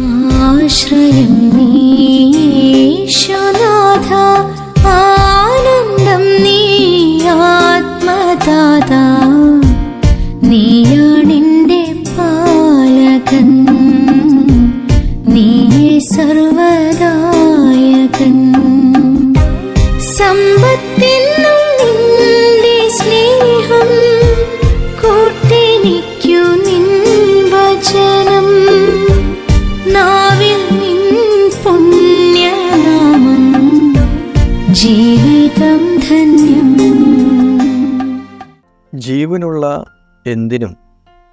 ആശ്രയം നീശനാഥ ജീവിതം ധന്യം. ജീവനുള്ള എന്തിനും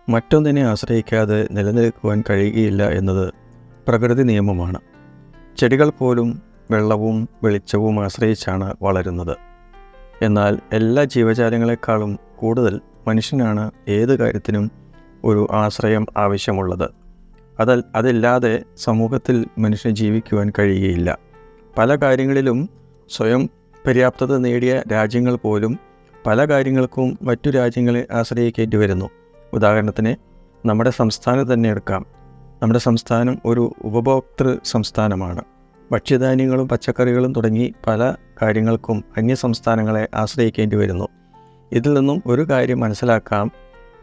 മറ്റൊന്നിനെ ആശ്രയിക്കാതെ നിലനിൽക്കുവാൻ കഴിയുകയില്ല എന്നത് പ്രകൃതി നിയമമാണ്. ചെടികൾ പോലും വെള്ളവും വെളിച്ചവും ആശ്രയിച്ചാണ് വളരുന്നത്. എന്നാൽ എല്ലാ ജീവജാലങ്ങളെക്കാളും കൂടുതൽ മനുഷ്യനാണ് ഏത് കാര്യത്തിനും ഒരു ആശ്രയം ആവശ്യമുള്ളത്. അതൽ അതില്ലാതെ സമൂഹത്തിൽ മനുഷ്യന് ജീവിക്കുവാൻ കഴിയുകയില്ല. പല കാര്യങ്ങളിലും സ്വയം പര്യാപ്തത നേടിയ രാജ്യങ്ങൾ പോലും പല കാര്യങ്ങൾക്കും മറ്റു രാജ്യങ്ങളെ ആശ്രയിക്കേണ്ടി വരുന്നു. ഉദാഹരണത്തിന് നമ്മുടെ സംസ്ഥാനം തന്നെ എടുക്കാം. നമ്മുടെ സംസ്ഥാനം ഒരു ഉപഭോക്തൃ സംസ്ഥാനമാണ്. ഭക്ഷ്യധാന്യങ്ങളും പച്ചക്കറികളും തുടങ്ങി പല കാര്യങ്ങൾക്കും അന്യ സംസ്ഥാനങ്ങളെ ആശ്രയിക്കേണ്ടി വരുന്നു. ഇതിൽ നിന്നും ഒരു കാര്യം മനസ്സിലാക്കാം.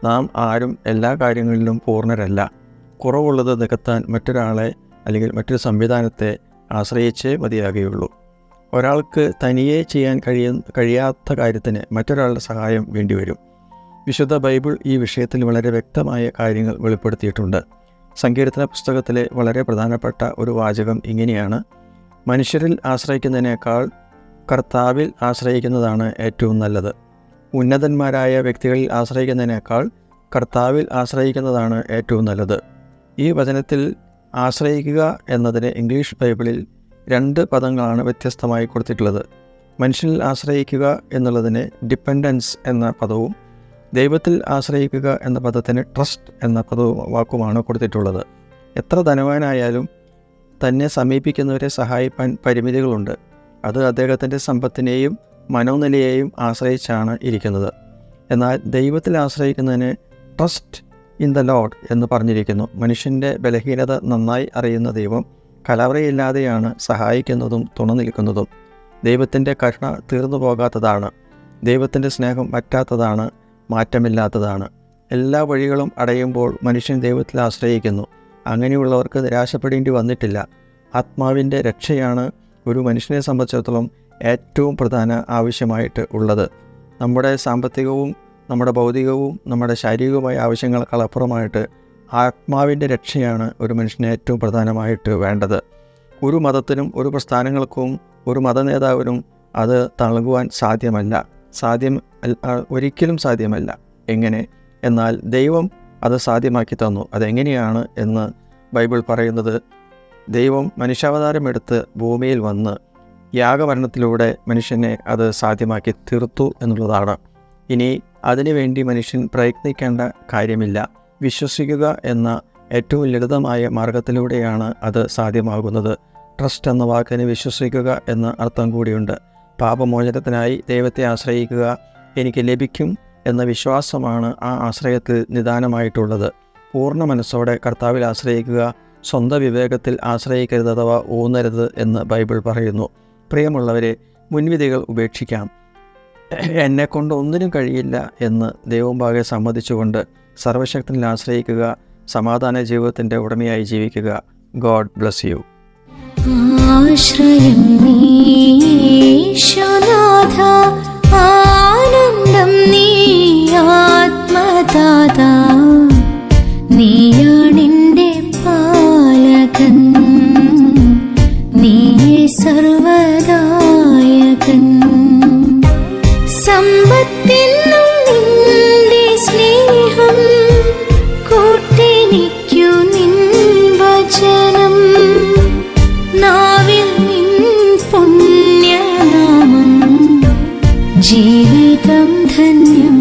നാം ആരും എല്ലാ കാര്യങ്ങളിലും പൂർണരല്ല. കുറവുള്ളത് നികത്താൻ മറ്റൊരാളെ അല്ലെങ്കിൽ മറ്റൊരു സംവിധാനത്തെ ആശ്രയിച്ചേ മതിയാകുകയുള്ളൂ. ഒരാൾക്ക് തനിയെ ചെയ്യാൻ കഴിയ കഴിയാത്ത കാര്യത്തിന് മറ്റൊരാളുടെ സഹായം വേണ്ടിവരും. വിശുദ്ധ ബൈബിൾ ഈ വിഷയത്തിൽ വളരെ വ്യക്തമായ കാര്യങ്ങൾ വെളിപ്പെടുത്തിയിട്ടുണ്ട്. സങ്കീർത്തന പുസ്തകത്തിലെ വളരെ പ്രധാനപ്പെട്ട ഒരു വാചകം ഇങ്ങനെയാണ്. മനുഷ്യരിൽ ആശ്രയിക്കുന്നതിനേക്കാൾ കർത്താവിൽ ആശ്രയിക്കുന്നതാണ് ഏറ്റവും നല്ലത്. ഉന്നതന്മാരായ വ്യക്തികളിൽ ആശ്രയിക്കുന്നതിനേക്കാൾ കർത്താവിൽ ആശ്രയിക്കുന്നതാണ് ഏറ്റവും നല്ലത്. ഈ വചനത്തിൽ ആശ്രയിക്കുക എന്നതിന് ഇംഗ്ലീഷ് ബൈബിളിൽ രണ്ട് പദങ്ങളാണ് വ്യത്യസ്തമായി കൊടുത്തിട്ടുള്ളത്. മനുഷ്യനിൽ ആശ്രയിക്കുക എന്നുള്ളതിന് ഡിപ്പെൻഡൻസ് എന്ന പദവും ദൈവത്തിൽ ആശ്രയിക്കുക എന്ന പദത്തിന് ട്രസ്റ്റ് എന്ന പദവും വാക്കുമാണ് കൊടുത്തിട്ടുള്ളത്. എത്ര ധനവാനായാലും തന്നെ സമീപിക്കുന്നവരെ സഹായിപ്പാൻ പരിമിതികളുണ്ട്. അത് അദ്ദേഹത്തിന്റെ സമ്പത്തിനെയും മനോനിലയെയും ആശ്രയിച്ചാണ് ഇരിക്കുന്നത്. എന്നാൽ ദൈവത്തിൽ ആശ്രയിക്കുന്നതിന് ട്രസ്റ്റ് ഇൻ ദ ലോഡ് എന്ന് പറഞ്ഞിരിക്കുന്നു. മനുഷ്യന്റെ ബലഹീനത നന്നായി അറിയുന്ന ദൈവം കലവറയില്ലാതെയാണ് സഹായിക്കുന്നതും തുണ നിൽക്കുന്നതും. ദൈവത്തിന്റെ കരുണ തീർന്നു പോകാത്തതാണ്. ദൈവത്തിന്റെ സ്നേഹം പറ്റാത്തതാണ്. മാറ്റമില്ലാത്തതാണ്. എല്ലാ വഴികളും അടയുമ്പോൾ മനുഷ്യൻ ദൈവത്തിൽ ആശ്രയിക്കുന്നു. അങ്ങനെയുള്ളവർക്ക് നിരാശപ്പെടേണ്ടി വന്നിട്ടില്ല. ആത്മാവിന്റെ രക്ഷയാണ് ഒരു മനുഷ്യനെ സംബന്ധിച്ചിടത്തോളം ഏറ്റവും പ്രധാന ആവശ്യമായിട്ട് ഉള്ളത്. നമ്മുടെ സാമ്പത്തികവും നമ്മുടെ ഭൗതികവും നമ്മുടെ ശാരീരികവുമായ ആവശ്യങ്ങൾക്കാൾ അപ്പുറമായിട്ട് ആത്മാവിന്റെ രക്ഷയാണ് ഒരു മനുഷ്യന് ഏറ്റവും പ്രധാനമായിട്ട് വേണ്ടത്. ഒരു മതത്തിനും ഒരു പ്രസ്ഥാനങ്ങൾക്കും ഒരു മതനേതാവിനും അത് തളകുവാൻ സാധ്യമല്ല. സാധ്യം ഒരിക്കലും സാധ്യമല്ല. എങ്ങനെ? എന്നാൽ ദൈവം അത് സാധ്യമാക്കി തന്നു. അതെങ്ങനെയാണ് എന്ന് ബൈബിൾ പറയുന്നത്? ദൈവം മനുഷ്യാവതാരമെടുത്ത് ഭൂമിയിൽ വന്ന് യാഗമരണത്തിലൂടെ മനുഷ്യനെ അത് സാധ്യമാക്കി തീർത്തു എന്നുള്ളതാണ്. ഇനി അതിനുവേണ്ടി മനുഷ്യൻ പ്രയത്നിക്കേണ്ട കാര്യമില്ല. വിശ്വസിക്കുക എന്ന ഏറ്റവും ലളിതമായ മാർഗത്തിലൂടെയാണ് അത് സാധ്യമാകുന്നത്. ട്രസ്റ്റ് എന്ന വാക്കിന് വിശ്വസിക്കുക എന്ന അർത്ഥം കൂടിയുണ്ട്. പാപമോചനത്തിനായി ദൈവത്തെ ആശ്രയിക്കുക എനിക്ക് ലഭിക്കും എന്ന വിശ്വാസമാണ് ആ ആശ്രയത്തിൽ നിദാനമായിട്ടുള്ളത്. പൂർണ മനസ്സോടെ കർത്താവിൽ ആശ്രയിക്കുക സ്വന്തം വിവേകത്തിൽ ആശ്രയിക്കരുത് അഥവാ ഊന്നരുത് എന്ന് ബൈബിൾ പറയുന്നു. പ്രിയമുള്ളവരെ മുൻവിധികൾ ഉപേക്ഷിക്കാം. എന്നെക്കൊണ്ട് ഒന്നിനും കഴിയില്ല എന്ന് ദൈവമുമ്പാകെ സമ്മതിച്ചുകൊണ്ട് സർവശക്തനിൽ ആശ്രയിക്കുക സമാധാന ജീവിതത്തിന്റെ ഉടമയായി ജീവിക്കുക. God bless you. ആശ്രയം നീ ജീവിതം ധന്യം